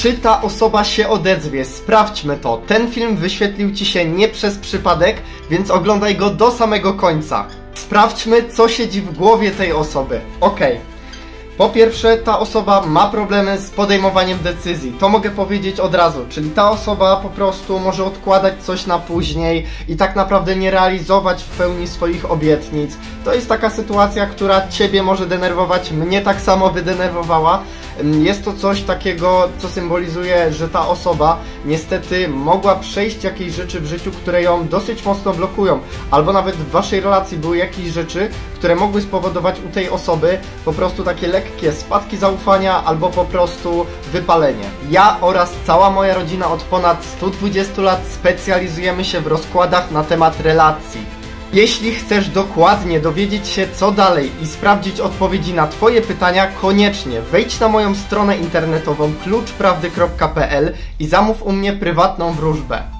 Czy ta osoba się odezwie? Sprawdźmy to. Ten film wyświetlił ci się nie przez przypadek, więc oglądaj go do samego końca. Sprawdźmy, co siedzi w głowie tej osoby. Okej. Po pierwsze, ta osoba ma problemy z podejmowaniem decyzji. To mogę powiedzieć od razu. Czyli ta osoba po prostu może odkładać coś na później i tak naprawdę nie realizować w pełni swoich obietnic. To jest taka sytuacja, która ciebie może denerwować, mnie tak samo wydenerwowała. Ym, Jest to coś takiego, co symbolizuje, że ta osoba niestety mogła przejść jakieś rzeczy w życiu, które ją dosyć mocno blokują, albo nawet w waszej relacji były jakieś rzeczy, które mogły spowodować u tej osoby po prostu takie lekkie spadki zaufania albo po prostu wypalenie. Ja oraz cała moja rodzina od ponad 120 lat specjalizujemy się w rozkładach na temat relacji. Jeśli chcesz dokładnie dowiedzieć się co dalej i sprawdzić odpowiedzi na Twoje pytania, koniecznie wejdź na moją stronę internetową kluczprawdy.pl i zamów u mnie prywatną wróżbę.